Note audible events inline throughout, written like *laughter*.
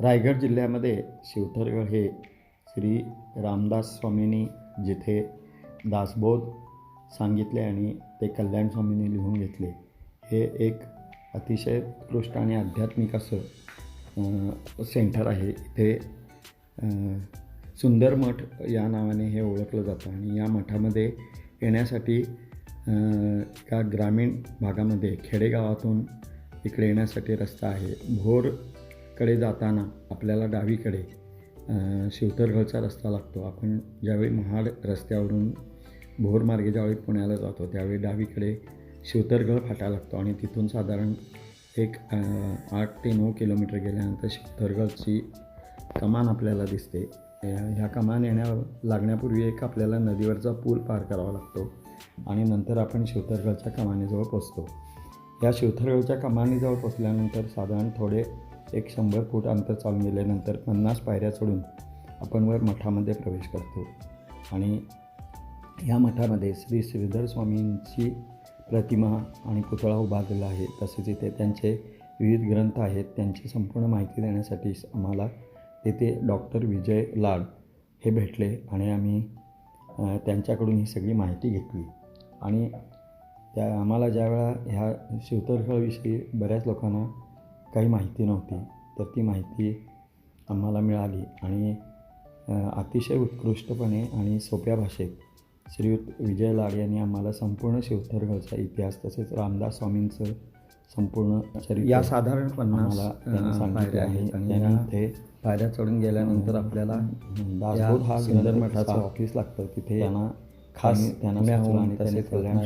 रायगड जिल्ह्यामध्ये शिवथरगड हे श्री रामदास स्वामींनी जिथे दासबोध सांगितले आणि ते कल्याण स्वामींनी लिहून घेतले हे एक अतिशय उत्कृष्ट आणि आध्यात्मिक असं सेंटर आहे. इथे सुंदर मठ या नावाने हे ओळखलं जातं आणि या मठामध्ये येण्यासाठी एका ग्रामीण भागामध्ये खेडेगावातून इकडे येण्यासाठी रस्ता आहे. भोर कडे जाताना आपल्याला डावीकडे शिवतरगडचा रस्ता लागतो. आपण ज्यावेळी महाड रस्त्यावरून भोरमार्गे ज्यावेळी पुण्याला जातो त्यावेळी डावीकडे शिवतरगड फाटा लागतो आणि तिथून साधारण एक आठ ते नऊ किलोमीटर गेल्यानंतर शिवतरगडची कमान आपल्याला दिसते. ह्या कमान येण्या लागण्यापूर्वी एक आपल्याला नदीवरचा पूल पार करावा लागतो आणि नंतर आपण शिवतरगडच्या कमानीजवळ पोचतो. या शिवथरगडच्या कमानीजवळ पोचल्यानंतर साधारण थोडे एक शंभर फूट अंतर चालून गेल्यानंतर पन्नास पायऱ्या चढून आपण वर मठामध्ये प्रवेश करतो. आणि या मठामध्ये श्री श्रीधर स्वामींची प्रतिमा आणि पुतळा उभारलेला आहे. तसेच इथे त्यांचे विविध ग्रंथ आहेत. त्यांची संपूर्ण माहिती देण्यासाठी आम्हाला तेथे डॉक्टर विजय लाड हे भेटले आणि आम्ही त्यांच्याकडून ही सगळी माहिती घेतली. आणि त्या आम्हाला ज्यावेळा ह्या शिवतरखळविषयी बऱ्याच लोकांना काही माहिती नव्हती तर ती माहिती आम्हाला मिळाली आणि अतिशय उत्कृष्टपणे आणि सोप्या भाषेत श्रीयुत विजय लाड यांनी आम्हाला संपूर्ण शिवथरगडचा इतिहास तसेच रामदास स्वामींचं संपूर्ण चरित्र या साधारण पन्नास, आम्हाला त्यांनी अ, सांगितले आहे. त्यांनी इथे पायऱ्या चढून गेल्यानंतर आपल्याला दासबोध हा सुंदर मठाचं ऑफिस लागतं. तिथे त्यांना खास आणि कल्याण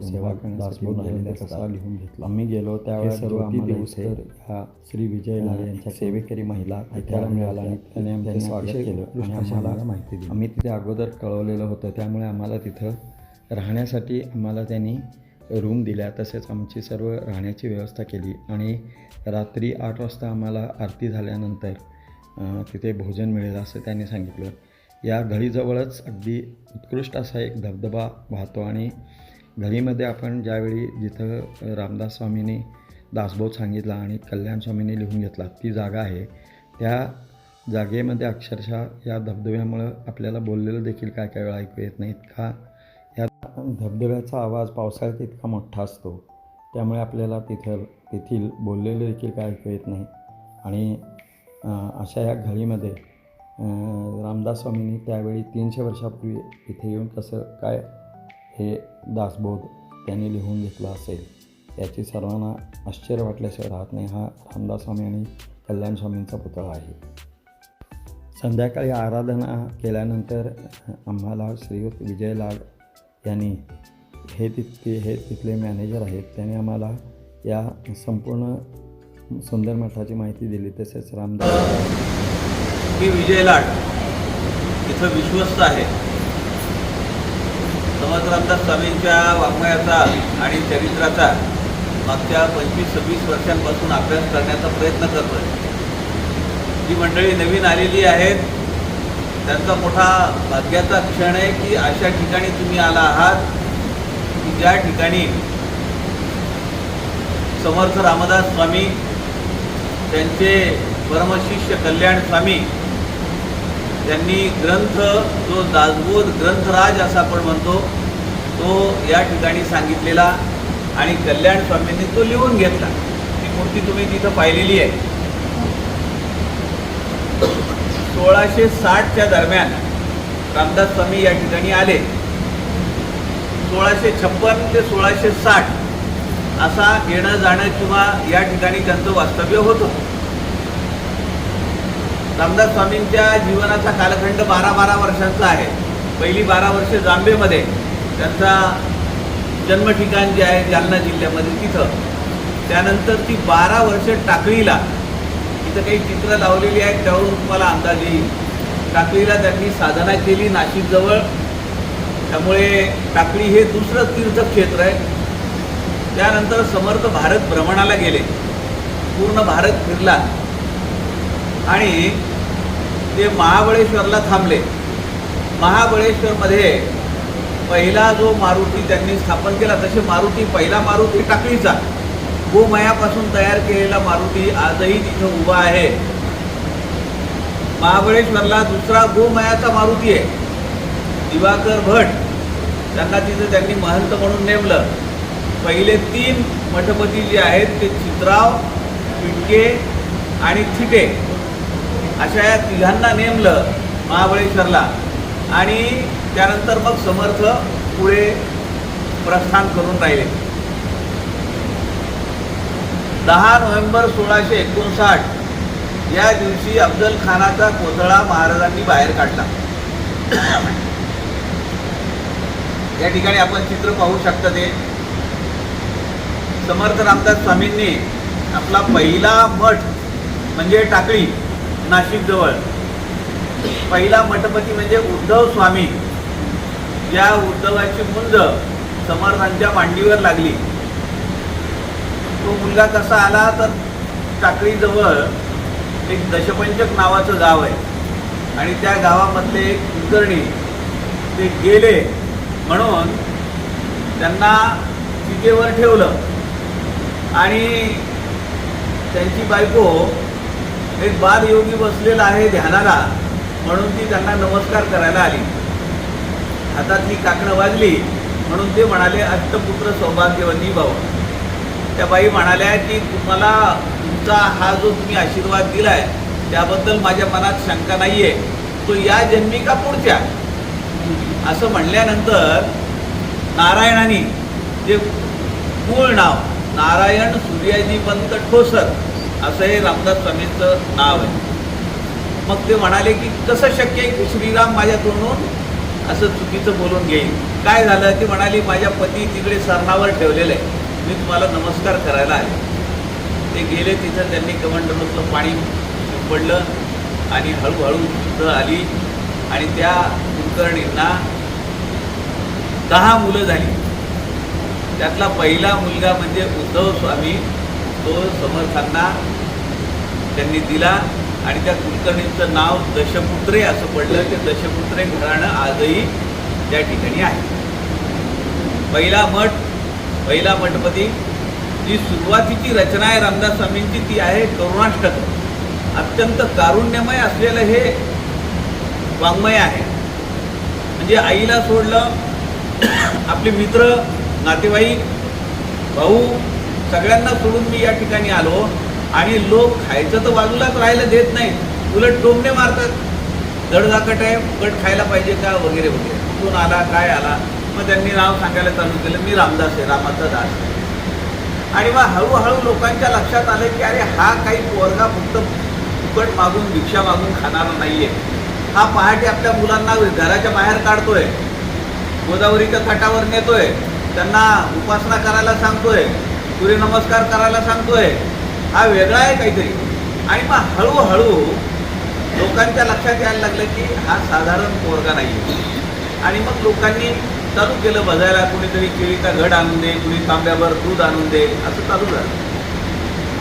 सेवा असतात. लिहून घेतला. आम्ही गेलो त्यावेळेस सर्व आम्हाला ह्या श्री विजय यांच्या सेवेकरी महिला ऐकायला मिळाला आणि त्याने आमचे स्वागत केलं आणि आम्हाला माहिती दिली. आम्ही तिथे अगोदर कळवलेलं होतं. त्यामुळे आम्हाला तिथं राहण्यासाठी आम्हाला त्यांनी रूम दिल्या. तसेच आमची सर्व राहण्याची व्यवस्था केली. आणि रात्री आठ वाजता आम्हाला आरती झाल्यानंतर तिथे भोजन मिळेल असं त्यांनी सांगितलं. या घळीजवळच अगदी उत्कृष्ट असा एक धबधबा वाहतो आणि घळीमध्ये आपण ज्यावेळी जिथं रामदास स्वामींनी दासबोध सांगितला आणि कल्याण स्वामींनी लिहून घेतला ती जागा आहे. त्या जागेमध्ये अक्षरशः या धबधब्यामुळं आपल्याला बोललेलं देखील काय काय वेळा ऐकू येत नाही. इतका या धबधब्याचा आवाज पावसाळ्यात इतका मोठा असतो त्यामुळे आपल्याला तिथं तेथील बोललेलं देखील काय ऐकू येत नाही. आणि अशा या घळीमध्ये रामदास स्वामींनी त्यावेळी तीनशे वर्षापूर्वी इथे येऊन कसं काय हे दासबोध त्यांनी लिहून घेतला असेल याची सर्वांना आश्चर्य वाटल्याशिवाय राहत नाही. हा रामदास स्वामी आणि कल्याण स्वामींचा पुतळा आहे. संध्याकाळी आराधना केल्यानंतर आम्हाला श्रीयुत विजय लाड यांनी हे तिथले हे तिथले मॅनेजर आहेत. त्याने आम्हाला या संपूर्ण सुंदर मठाची माहिती दिली. तसेच रामदास मी विजय लाड इथं विश्वस्त आहे. समर्थ रामदास स्वामींच्या वाङ्मयाचा आणि चरित्राचा मागच्या पंचवीस सव्वीस वर्षांपासून अभ्यास करण्याचा प्रयत्न करतो आहे जी मंडळी नवीन आलेली आहेत त्यांचा मोठा भाग्याचा क्षण आहे की अशा ठिकाणी तुम्ही आला आहात की ज्या ठिकाणी समर्थ रामदास स्वामी त्यांचे परमशिष्य कल्याण स्वामी त्यांनी ग्रंथ जो दासबोध ग्रंथराज असा आपण म्हणतो तो या ठिकाणी सांगितलेला आणि कल्याण स्वामींनी तो लिहून घेतला. ती मूर्ती तुम्ही तिथं पाहिलेली आहे. सोळाशे साठच्या दरम्यान रामदास स्वामी या ठिकाणी आले. सोळाशे छप्पन ते सोळाशे साठ असा येणं जाणं किंवा या ठिकाणी त्यांचं वास्तव्य होतं. रामदास स्वामींच्या जीवनाचा कालखंड बारा बारा वर्षांचा आहे. पहिली बारा वर्षे जांबेमध्ये. त्यांचा जन्म ठिकाण जे आहे जालना जिल्ह्यामध्ये तिथं. त्यानंतर ती बारा वर्ष टाकळीला तिथं काही चित्र लावलेली आहेत त्यावरून तुम्हाला अंदाज येईल. टाकळीला त्यांनी साधना केली नाशिकजवळ. त्यामुळे टाकळी हे दुसरं तीर्थक्षेत्र आहे. त्यानंतर समर्थ भारत भ्रमणाला गेले. पूर्ण भारत फिरला. आणि ते महाबळेश्वरला थांबले. महाबळेश्वरमध्ये पहिला जो मारुती त्यांनी स्थापन केला तसे मारुती पहिला मारुती टाकळीचा. गोमयापासून तयार केलेला मारुती आजही तिथं उभा आहे. महाबळेश्वरला दुसरा गोमयाचा मारुती आहे. दिवाकर भट त्यांना तिथं त्यांनी महंत म्हणून नेमलं. पहिले तीन मठपती जे आहेत ते चित्राव पिटके आणि थिटे. अशा या तिघांना नेमलं महाबळेश्वरला. आणि त्यानंतर मग समर्थ पुढे प्रस्थान करून राहिले. दहा नोव्हेंबर सोळाशे एकोणसाठ या दिवशी अफजल खानाचा कोथळा महाराजांनी बाहेर काढला. या ठिकाणी आपण चित्र पाहू शकता ते. समर्थ रामदास स्वामींनी आपला पहिला मठ म्हणजे टाकळी नाशिक जवळ पहिला मठपती म्हणजे उद्धव स्वामी. या उद्धवाची मुंज समर्थांच्या मांडीवर लागली. तो मुलगा कसा आला तर टाकळीजवळ एक दशपंचक नावाचं गाव आहे. आणि त्या गावामधले एक कुलकर्णी ते गेले म्हणून त्यांना चितेवर ठेवलं. आणि त्यांची बायको एक बालयोगी बसलेला आहे ध्यानाला म्हणून ती त्यांना नमस्कार करायला आली. हातातली काकडं वाजली म्हणून ते म्हणाले अष्टपुत्र सौभाग्यवती भाऊ त्या बाई म्हणाल्या की तुम्हाला तुमचा हा जो तुम्ही आशीर्वाद दिलाय त्याबद्दल माझ्या मनात शंका नाही आहे तो या जन्मी का पुढच्या? असं म्हणल्यानंतर नारायणाने जे मूळ नाव नारायण सूर्याजी पंत ठोसर असं हे रामदास स्वामींचं नाव आहे. मग ते म्हणाले की कसं शक्य आहे की श्रीराम माझ्या तोंडून असं चुकीचं बोलून घेईल? काय झालं? ती म्हणाली माझ्या पती तिकडे सरणावर ठेवलेलं आहे. मी तुम्हाला नमस्कार करायला आले. ते गेले तिथं त्यांनी कमंडलूतलं पाणी पडलं आणि हळूहळू शुद्ध आली आणि त्या कुलकर्णींना दहा मुलं झाली. त्यातला पहिला मुलगा म्हणजे उद्धव स्वामी तो समर्थांना त्यांनी दिला आणि त्या कुलकर्णींचं नाव दशपुत्रे असं पडलं. ते दशपुत्रे घराणं आजही त्या ठिकाणी आहे पहिला मठ पहिला मठपती जी सुरुवातीची रचना आहे रामदास स्वामींची ती आहे करुणाष्टक. अत्यंत कारुण्यमय असलेलं हे वाङ्मय आहे. म्हणजे आईला सोडलं आपले मित्र नातेवाईक भाऊ सगळ्यांना सोडून मी या ठिकाणी आलो. आणि लोक खायचं तर बाजूलाच राहायला देत नाही. उलट टोमणे मारतात. धडधाकट आहे फुकट खायला पाहिजे का? वगैरे वगैरे. कुठून आला काय आला? मग त्यांनी नाव सांगायला चालू केलं मी रामदास आहे रामाचा दास आहे. आणि मग हळूहळू लोकांच्या लक्षात आलं की अरे हा काही पोरगा फक्त फुकट मागून भिक्षा मागून खाणारा नाही आहे हा पहाटे आपल्या मुलांना घराच्या बाहेर काढतोय. गोदावरीच्या तटावर नेतोय. त्यांना उपासना करायला सांगतोय. सूर्यनमस्कार करायला सांगतोय. हा वेगळा आहे काहीतरी. आणि मग हळूहळू लोकांच्या लक्षात यायला लागलं की हा साधारण पोरगा नाही आणि मग लोकांनी चालू केलं बजायला कुणीतरी केळीचा घड आणून दे कुणी तांब्यावर दूध आणून दे असं चालू झालं.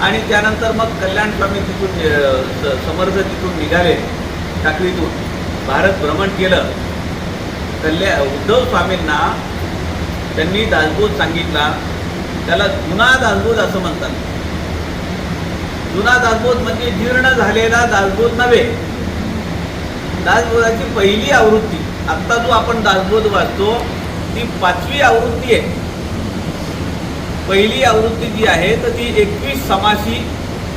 आणि त्यानंतर मग कल्याण स्वामी तिथून समर्थ तिथून निघाले टाकळीतून. भारत भ्रमण केलं. कल्या उद्धव स्वामींना त्यांनी दासबोध सांगितला. त्याला जुना दासबोध असं म्हणतात. जुना दासबोध म्हणजे जीर्ण झालेला दासबोध नव्हे. दासबोधाची पहिली आवृत्ती आत्ता जो आपण दासबोध वाचतो ती पाचवी आवृत्ती आहे. पहिली आवृत्ती जी आहे तर ती एकवीस समासी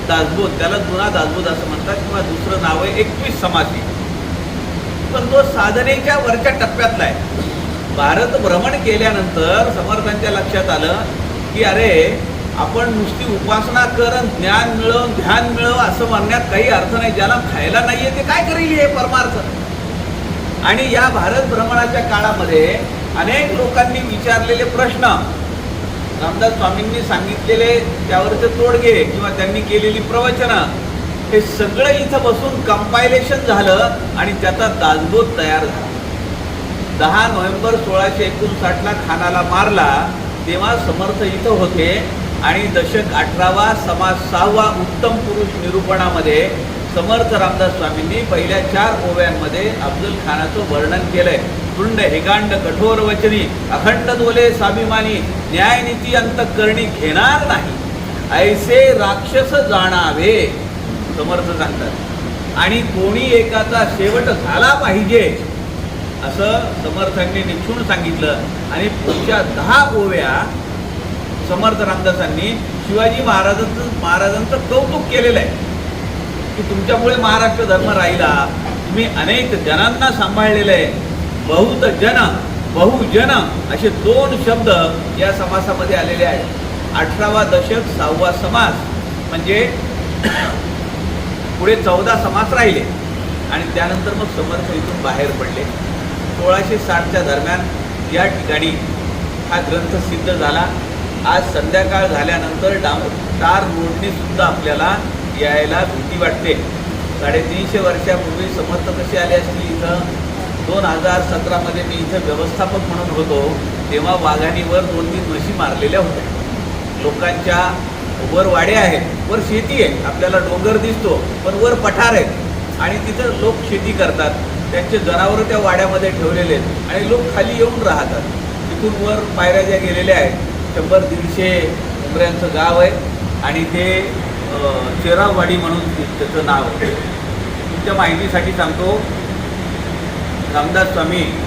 दासबोध त्याला जुना दासबोध असं म्हणतात किंवा दुसरं नाव आहे एकवीस समासी पण तो साधनेच्या वरच्या टप्प्यातला आहे. भारत भ्रमण केल्यानंतर समर्थांच्या लक्षात आलं की अरे आपण नुसती उपासना कर ज्ञान मिळव ध्यान मिळव असं म्हणण्यात काही अर्थ नाही. ज्याला खायला नाहीये ते काय करेल हे परमार्थ? आणि या भारत भ्रमणाच्या काळामध्ये अनेक लोकांनी विचारलेले प्रश्न रामदास स्वामींनी सांगितलेले त्यावरचे तोडगे किंवा त्यांनी केलेली प्रवचनं हे सगळं इथं बसून कंपायलेशन झालं आणि त्याचा दासबोध तयार झाला. दहा नोव्हेंबर सोळाशे एकोणसाठला खानाला मारला तेव्हा समर्थ इथं होते. आणि दशक अठरावा समाज सहावा उत्तम पुरुष निरूपणामध्ये समर्थ रामदास स्वामींनी पहिल्या चार ओव्यांमध्ये अफजल खानाचं वर्णन केलंय. तुंड हेगांड कठोर वचनी अखंड दोले स्वाभिमानी न्यायनीती अंतकरणी घेणार नाही. ऐसे राक्षस जाणावे समर्थ सांगतात. आणि कोणी एकाचा शेवट झाला पाहिजे असं समर्थांनी निक्षून सांगितलं. आणि पुढच्या दहा ओव्या समर्थ रामदासांनी शिवाजी महाराजांचं महाराजांचं कौतुक केलेलं आहे. की तुमच्यामुळे महाराष्ट्र धर्म राहिला. तुम्ही अनेक जनांना सांभाळलेलं आहे. बहुत जन बहुजन असे दोन शब्द या समासामध्ये आलेले आहेत. अठरावा दशक सहावा समास म्हणजे पुढे चौदा समास राहिले. आणि त्यानंतर मग समर्थ इथून बाहेर पडले. सोळाशे साठच्या दरम्यान या ठिकाणी हा ग्रंथ सिद्ध झाला. आज संध्याकाळ झाल्यानंतर डाम टार रोडनीसुद्धा आपल्याला यायला भीती वाटते. साडेतीनशे वर्षापूर्वी समर्थ कशी आली असतील इथं? दोन हजार सतरामध्ये मी इथं व्यवस्थापक म्हणून होतो तेव्हा वाघाणीवर दोन तीन म्हशी मारलेल्या होत्या. लोकांच्या वर वाडे आहेत. वर शेती आहे. आपल्याला डोंगर दिसतो पण वर पठार आहे आणि तिथं लोक शेती करतात. त्यांचे जनावरं त्या वाड्यामध्ये ठेवलेले आहेत. आणि लोक खाली येऊन राहतात. तिथून वर पायऱ्या ज्या गेलेल्या आहेत शंभर दीडशे उमऱ्यांचं गाव आहे आणि ते अं, चेरावाडी म्हणून त्याचं नाव आहे. तुमच्या माहितीसाठी सांगतो रामदास स्वामी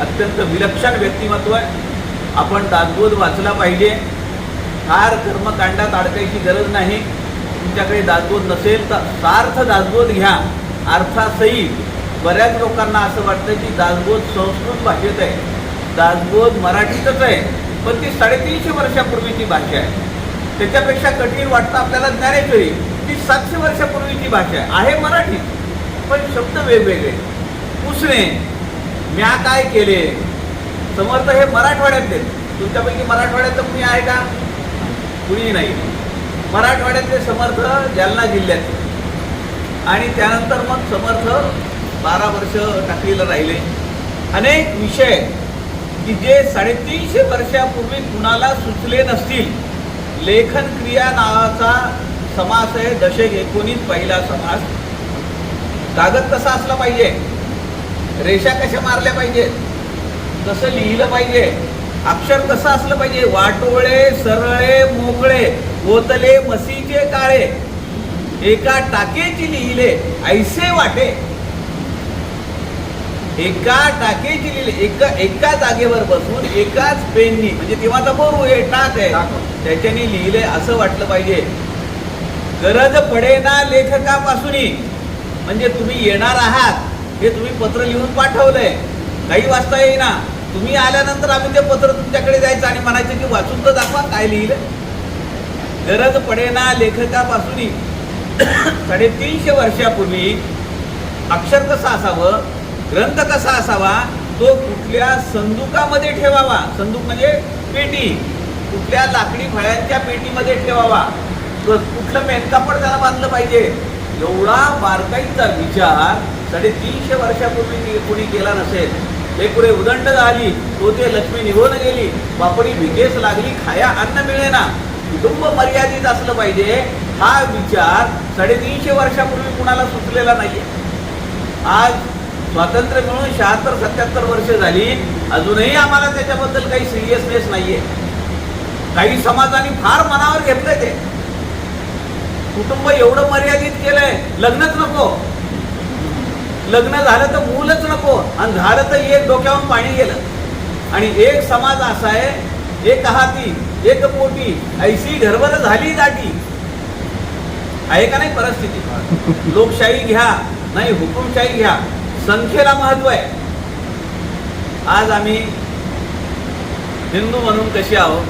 अत्यंत विलक्षण व्यक्तिमत्व आहे. आपण दासबोध वाचला पाहिजे. फार कर्मकांडात अडकायची गरज नाही. तुमच्याकडे दासबोध नसेल तर सार्थ दासबोध घ्या. अर्थासहित बऱ्याच लोकांना असं वाटतं की दासबोध संस्कृत भाषेत आहे. दासबोध मराठीतच आहे. पण ती साडेतीनशे वर्षापूर्वीची भाषा आहे. त्याच्यापेक्षा कठीण वाटतं आपल्याला ज्ञानेश्वरी ती सातशे वर्षापूर्वीची भाषा आहे. आहे मराठी पण शब्द वेगवेगळे. पुसणे म्या काय केले? समर्थ हे मराठवाड्यातले तुमच्यापैकी मराठवाड्यात कुणी आहे का? कुणी नाही. मराठवाड्यातले समर्थ जालना जिल्ह्यात आणि त्यानंतर मग समर्थ बारा वर्ष टाकलेलं राहिले. अनेक विषय की जे साडेतीनशे वर्षापूर्वी कुणाला सुचले नसतील लेखन क्रिया नावाचा समास आहे दशक एकोणीस पहिला समास. कागद कसा असला पाहिजे? रेषा कशा मारल्या पाहिजेत कसं लिहिलं पाहिजे? अक्षर कसं असलं पाहिजे? वाटोळे सरळे मोकळे ओतले मसीचे काळे. एका टाकेची लिहिले ऐसे वाटे. एका टाकेची लिहिले एका एका जागेवर बसून एकाच पेननी म्हणजे तेव्हा तर बरू हे टाक आहे. त्याच्याने लिहिले असं वाटलं पाहिजे. गरज पडेना लेखकापासून म्हणजे तुम्ही येणार आहात हे तुम्ही पत्र लिहून पाठवलंय. काही वाचता येईना. तुम्ही आल्यानंतर आम्ही ते पत्र तुमच्याकडे जायचं आणि म्हणायचं की वाचून तर दाखवा काय लिहिलं गरज पडेना लेखकापासून *coughs* साडेतीनशे वर्षापूर्वी अक्षर कसं असावं? ग्रंथ कसा असावा? तो कुठल्या संदुकामध्ये ठेवावा? संदूक म्हणजे पेटी. कुठल्या लाकडी फळ्यांच्या पेटीमध्ये ठेवावा? कुठलं मेनकापड त्याला बांधलं पाहिजे. एवढा बारकाईचा विचार साडेतीनशे वर्षापूर्वी कोणी केला नसेल. हे पुढे उदंड झाली. तो ते लक्ष्मी निघून गेली. बापडी भिकेस लागली. खाया अन्न मिळेना. कुटुंब मर्यादित असलं पाहिजे. हा विचार साडेतीनशे वर्षापूर्वी कुणाला सुचलेला नाहीये. आज स्वातंत्र्य मिळून शहात्तर सत्याहत्तर वर्ष झाली. अजूनही आम्हाला त्याच्याबद्दल काही सिरियसनेस नाहीये. काही समाजाने फार मनावर घेतलंय ते. कुटुंब एवढं मर्यादित केलंय. लग्नच नको. लग्न झालं तर मूलच नको. आणि झालं तर एक डोक्यावर पाणी गेलं. आणि एक समाज असा आहे एक हाती एक पोटी ऐशी घरभर झाली दाटी आहे का नाही परिस्थिती? लोकशाही घ्या नाही हुकुमशाही घ्या. संख्येला महत्त्व आहे. आज आम्ही हिंदू म्हणून कशी आहोत?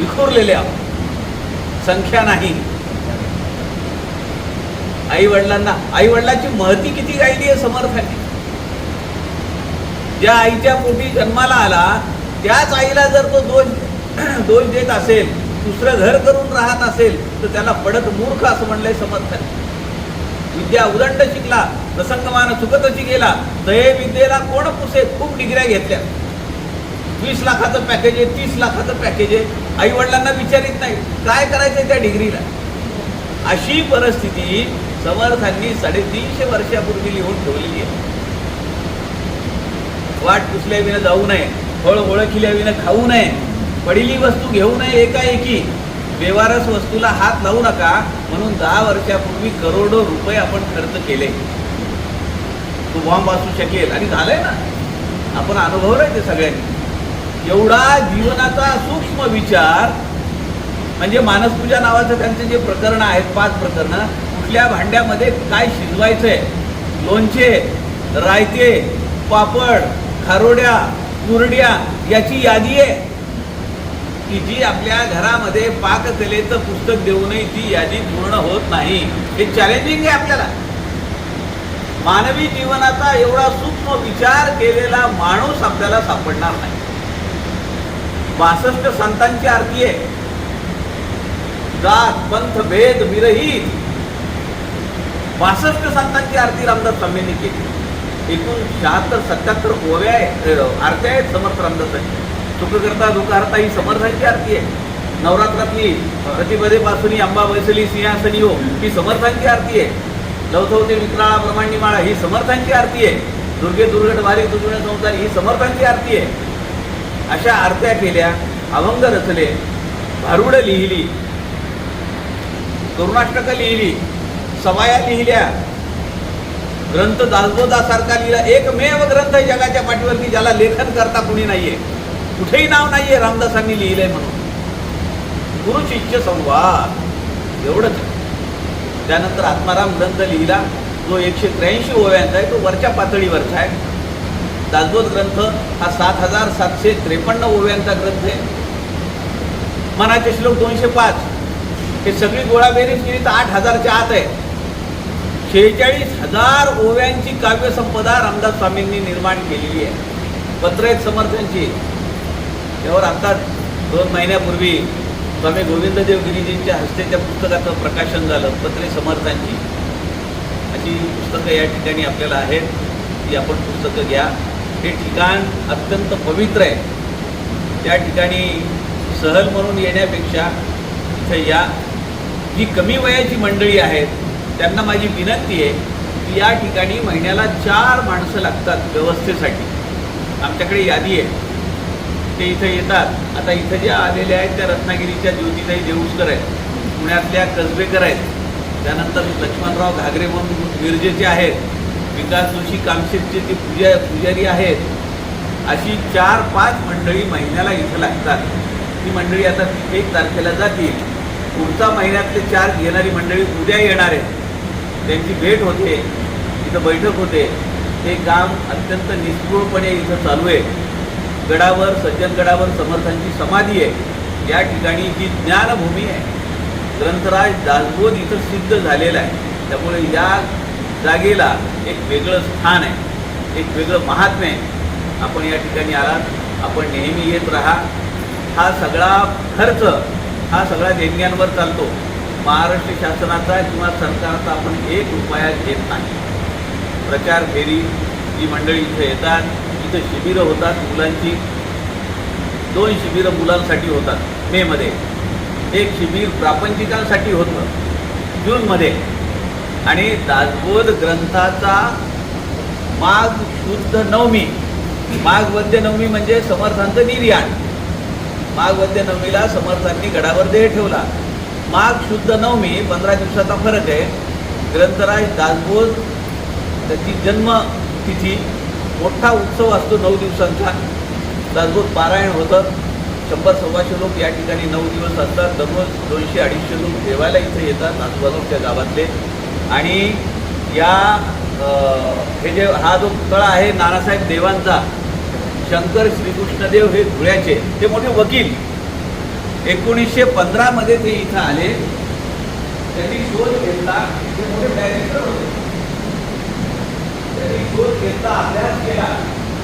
विखुरलेले आहोत. संख्या नाही. आई वडिलांना आई वडिलांची महती किती राहिली आहे समर्थाने? ज्या आईच्या पोटी जन्माला आला त्याच आईला जर तो दोष *clears throat* दोष देत असेल दुसरं घर करून राहत असेल तर त्याला पडत मूर्ख असं म्हणलंय समर्थाने. विद्या उदंड शिकला प्रसंगमान सुखतची गेला दये विद्येला कोण पुसे खूप डिग्र्या घेतल्या. वीस लाखाचं पॅकेज आहे तीस लाखाचं पॅकेज आहे. आई वडिलांना विचारित नाही काय करायचं त्या डिग्रीला? अशी परिस्थिती समर्थांनी साडेतीनशे वर्षापूर्वी लिहून ठेवलेली आहे. वाट पुसल्या विना जाऊ नये फळ ओळखिल्या विना खाऊ नये पडिली वस्तू घेऊ नये एकाएकी. व्यवहारच वस्तूला हात लावू नका म्हणून दहा वर्षापूर्वी करोडो रुपये आपण खर्च केले. तो बॉम्ब असू शकेल. आणि झालंय ना. आपण अनुभवलंय ते सगळ्यांनी. एवढा जीवनाचा सूक्ष्म विचार म्हणजे मानसपूजा नावाचं त्यांचे जे प्रकरण आहेत पाच प्रकरणं कुठल्या भांड्यामध्ये काय शिजवायचंय? लोणचे रायते पापड खारोड्या कुरड्या याची यादी आहे. की जी आपल्या घरामध्ये पाककलेचं पुस्तक देऊनही ती यादी पूर्ण होत नाही. हे चॅलेंजिंग आहे आपल्याला. मानवी जीवनाचा एवढा सूक्ष्म विचार केलेला माणूस आपल्याला सापडणार नाही. बासष्ट संतांची आरती आहे. जात पंथ भेद विरहित. बासष्ट संतांची आरती रामदास स्वामींनी केली. एकूण शहात्तर सत्याहत्तर ओव्या आहेत आरत्या आहेत समर्थ रामदासांची सुखकर्ता दुःखहर्ता ही समर्थांची आरती आहे. नवरात्रातली प्रतिपदे पासून अंबा वैसली सिंहासनी हो ही समर्थांची आरती आहे. लवथवते विक्राळा प्रमाणी माळा ही समर्थांची आरती आहे. दुर्गे दुर्गट वारी दुर्गुण संसार ही समर्थांची आरती आहे. अशा आरत्या केल्या अभंग रचले भारुड लिहिली करुणाष्टक लिहिली सवाया लिहिल्या ग्रंथ दासबोधासारखा लिहिला एकमेव ग्रंथ जगाच्या पाठीवरती ज्याला लेखन करता कुणी नाहीये. कुठेही नाव नाही आहे रामदासांनी लिहिलंय म्हणून. गुरु शिष्य संवाद. एवढंच. त्यानंतर आत्माराम ग्रंथ लिहिला जो एकशे त्र्याऐंशी ओव्यांचा आहे तो वरच्या पातळीवरचा आहे. दासबोध ग्रंथ हा सात हजार सातशे त्रेपन्न ओव्यांचा ग्रंथ आहे. मनाचे श्लोक दोनशे पाच. हे सगळी गोळाबेरीज केली तर आठ हजारच्या आत आहे. शेहेचाळीस हजार ओव्यांची काव्यसंपदा रामदास स्वामींनी निर्माण केलेली आहे. पत्र आहेत समर्थांची. त्यावर आता दोन महिन्यापूर्वी स्वामी गोविंददेव गिरीजींच्या हस्ते त्या पुस्तकाचं प्रकाशन झालं पत्रे समर्थांची. अशी पुस्तकं या ठिकाणी आपल्याला आहेत ती आपण पुस्तकं घ्या. हे ठिकाण अत्यंत पवित्र आहे. त्या ठिकाणी सहल म्हणून येण्यापेक्षा इथं या. जी कमी वयाची मंडळी आहेत त्यांना माझी विनंती आहे की या ठिकाणी महिन्याला चार माणसं लागतात व्यवस्थेसाठी. आमच्याकडे यादी आहे. ते इथं येतात. आता इथं ज्या आलेल्या आहेत त्या रत्नागिरीच्या ज्योतिताई देऊसकर आहेत. पुण्यातल्या कसबेकर आहेत. त्यानंतर लक्ष्मणराव घागरे म्हणून मिरजेचे आहेत विकास जोशी कामशेतचे जे पूजा पुजारी आहेत. अशी चार पाच मंडळी महिन्याला इथं लागतात. ती मंडळी आता एक तारखेला जातील. पुढचा महिन्यातले चार येणारी मंडळी उद्या येणार आहेत. त्यांची भेट होते. इथं बैठक होते. हे काम अत्यंत निष्ठुरपणे इथं चालू आहे. गडावर सज्जनगडावर समर्थांची समाधी आहे. या ठिकाणी जी ज्ञानभूमी आहे. ग्रंथराज दासबोध इथं सिद्ध झालेला आहे. त्यामुळे या जागेला एक वेगळं स्थान आहे. एक वेगळं महात्म्य आहे. आपण या ठिकाणी आलात. आपण नेहमी येत राहा. हा सगळा खर्च हा सगळ्या देणग्यांवर चालतो. महाराष्ट्र शासनाचा किंवा सरकारचा आपण एक रुपया घेत नाही. प्रचार फेरी जी मंडळी इथे येतात. तिथं शिबिरं होतात मुलांची. दोन शिबिरं मुलांसाठी होतात मेमध्ये एक शिबिर प्रापंचिकांसाठी होतं जूनमध्ये आणि दासबोध ग्रंथाचा माघ शुद्ध नवमी. माघ वद्य नवमी म्हणजे समर्थांचं निर्याण. माघ वद्य नवमीला समर्थांनी गडावर देह ठेवला. माघ शुद्ध नवमी पंधरा दिवसाचा फरक आहे. ग्रंथराज दासबोध त्याची जन्मतिथी मोठा उत्सव असतो नऊ दिवसांचा. दररोज पारायण होतं. शंभर सव्वाशे लोक या ठिकाणी नऊ दिवस असतात. दररोज दोनशे अडीचशे लोक जेवायला इथे येतात आजूबाजूच्या गावातले. आणि या हे जे हा जो पुतळा आहे नानासाहेब देवांचा शंकर श्रीकृष्णदेव हे धुळ्याचे ते मोठे वकील. एकोणीसशे पंधरामध्ये ते इथं आले. त्यांनी शोध घेतला. ते मोठे डायरेक्टर होते त्यांनी शोध अभ्यास केला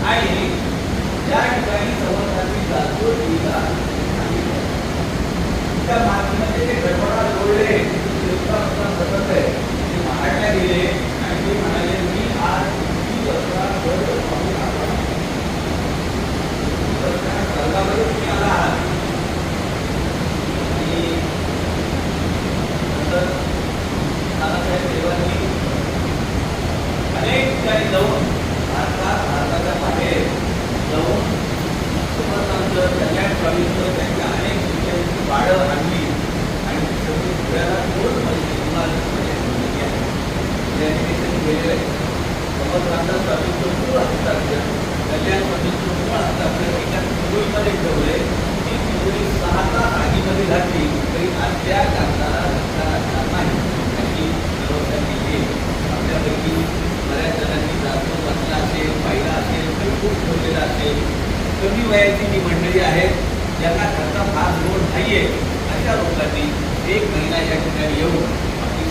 आणि या ठिकाणी समर्थांनी जातूर लिहिला त्या मातीमध्ये जे गडबडा जोडले सतत आहे ते महाडला गेले आणि ते म्हणाले मी आज किती वर्षावर स्वामी आला स्वर्गामध्ये तुम्ही आला आहात आणि नंतर नानासाहेब देवांनी अनेक ठिकाणी जाऊन भारतात भारताच्या बाहेर जाऊन समर्थांचं कल्याण स्वामींचं त्यांच्या अनेक शिष्यांची बाळं आणली आणि ती सगळी पुण्याला दोन महिने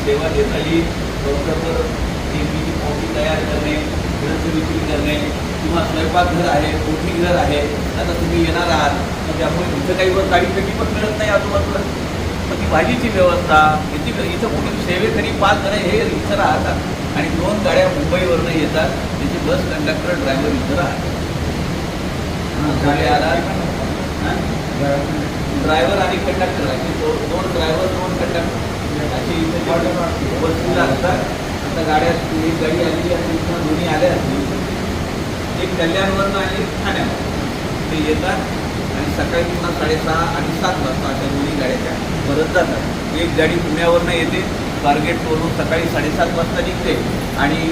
सेवा देता येईल लवकर नेहमीची पावती तयार करणे ग्रंथ विक्री करणे किंवा स्वयंपाकघर आहे कोठीघर आहे आता तुम्ही येणार आहात मग त्यामुळे इथं काही वर गाडी पेटी पण मिळत नाही आजूबाजूला. मग ती भाजीची व्यवस्था याची इथं कुठे सेवेकरी पाच जण हे इथं राहतात. आणि दोन गाड्या मुंबईवरनं येतात त्याचे बस कंडक्टर ड्रायव्हर इथं राहतात. गाडी आला. ड्रायव्हर आणि कंडक्टर दो- दोन ड्रायव्हर दोन कंडक्टर अशी इथे बसलेला असतात आता गाड्या एक गाडी आली आणि इथनं दोन्ही आल्या असतील. एक कल्याणवरनं आणि एक ठाण्यावर ते येतात आणि सकाळी पुन्हा साडेसहा आणि सात वाजता अशा दोन्ही गाड्या त्या परत जातात. एक गाडी पुण्यावरनं येते स्वारगेटवरून सकाळी साडेसात वाजता निघते आणि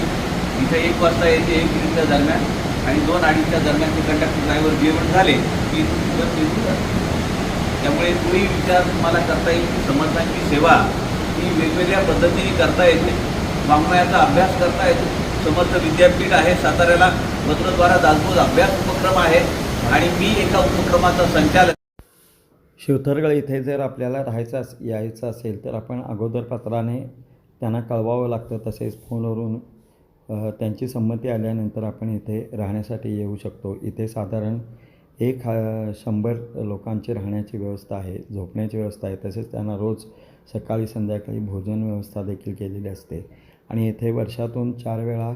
इथे एक वाजता येते एक दीडच्या दरम्यान आणि दोन अडीचच्या दरम्यान ते कंडक्टर ड्रायव्हर जेवण झाले की जातात. त्यामुळे तोही विचार तुम्हाला करता येईल. की समर्थांची सेवा ही वेगवेगळ्या पद्धतीने करता येते. वाङ्मयाचा अभ्यास करता येतो. समर्थ विद्यापीठ आहे. साताऱ्याला पत्रद्वारा दासबोध अभ्यास उपक्रम आहे आणि मी एका उपक्रमाचा संचालक. शिवथरगड इथे जर आपल्याला राहायचं यायचं असेल तर आपण अगोदर पत्राने त्यांना कळवावं लागतं. तसेच फोनवरून त्यांची संमती आल्यानंतर आपण इथे राहण्यासाठी येऊ शकतो. इथे साधारण एक हा शंभर लोकांची राहण्याची व्यवस्था आहे झोपण्याची व्यवस्था आहे तसेच त्यांना रोज सकाळी संध्याकाळी भोजन व्यवस्था देखील केलेली असते. आणि येथे वर्षातून चार वेळा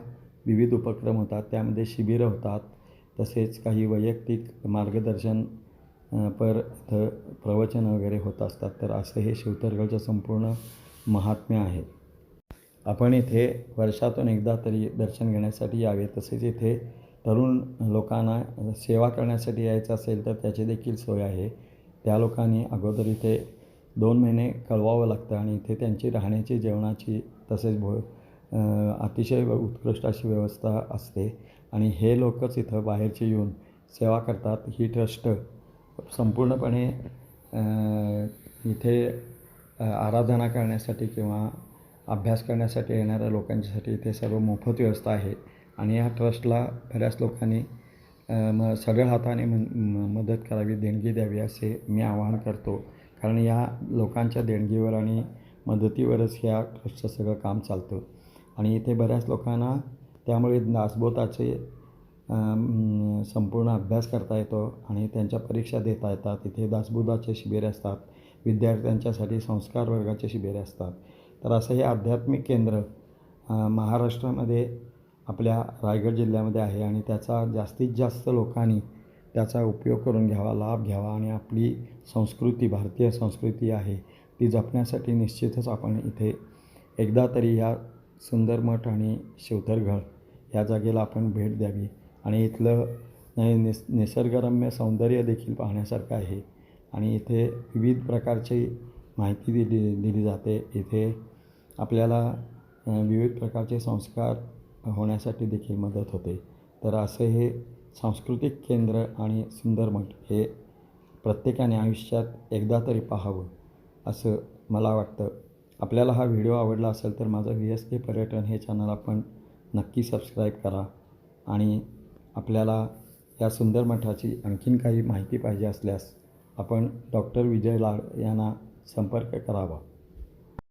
विविध उपक्रम होतात त्यामध्ये शिबिरं होतात तसेच काही वैयक्तिक मार्गदर्शन पर प्रवचन वगैरे होत असतात. तर असं हे शिवतरगडचं संपूर्ण महात्म्य आहे. आपण इथे वर्षातून एकदा तरी दर्शन घेण्यासाठी यावे तसेच इथे तरुण लोकांना सेवा करण्यासाठी यायचं असेल तर त्याची देखील सोय आहे. त्या लोकांनी अगोदर इथे दोन महिने कळवावं लागतं आणि इथे त्यांची राहण्याची जेवणाची तसेच भो अतिशय उत्कृष्ट अशी व्यवस्था असते. आणि हे लोकच इथं बाहेरचे येऊन सेवा करतात. ही ट्रस्ट संपूर्णपणे इथे आराधना करण्यासाठी किंवा अभ्यास करण्यासाठी येणाऱ्या लोकांच्यासाठी इथे सर्व मोफत व्यवस्था आहे. आणि या ट्रस्टला बऱ्याच लोकांनी म सगळ्या हाताने मन म- मदत करावी देणगी द्यावी असे मी आवाहन करतो. कारण या लोकांच्या देणगीवर आणि मदतीवरच ह्या ट्रस्टचं सगळं काम चालतं. आणि इथे बऱ्याच लोकांना त्यामुळे दासबोधाचे संपूर्ण अभ्यास करता येतो आणि त्यांच्या परीक्षा देता येतात. इथे दासबोधाचे शिबिरे असतात. विद्यार्थ्यांच्यासाठी संस्कार वर्गाचे शिबिरे असतात. तर असं हे आध्यात्मिक केंद्र महाराष्ट्रामध्ये आपल्या रायगड जिल्ह्यामध्ये आहे आणि त्याचा जास्तीत जास्त लोकांनी त्याचा उपयोग करून घ्यावा लाभ घ्यावा आणि आपली संस्कृती भारतीय संस्कृती आहे ती जपण्यासाठी निश्चितच आपण इथे एकदा तरी ह्या सुंदर मठ आणि शिवतरगड ह्या जागेला आपण भेट द्यावी. आणि इथलं नि- निस निसर्गरम्य सौंदर्य देखील पाहण्यासारखं आहे. आणि इथे विविध प्रकारची माहिती दिली दिली जाते. इथे आपल्याला विविध प्रकारचे संस्कार होण्यासाठी देखील मदत होते. तर असं हे सांस्कृतिक केंद्र आणि सुंदर मठ हे प्रत्येकाने आयुष्यात एकदा तरी पाहावं असं मला वाटतं. आपल्याला हा व्हिडिओ आवडला असेल तर माझं व्ही एस के पर्यटन हे चॅनल आपण नक्की सबस्क्राईब करा आणि आपल्याला या सुंदर मठाची आणखीन काही माहिती पाहिजे असल्यास आपण डॉक्टर विजय लाड यांना संपर्क करावा.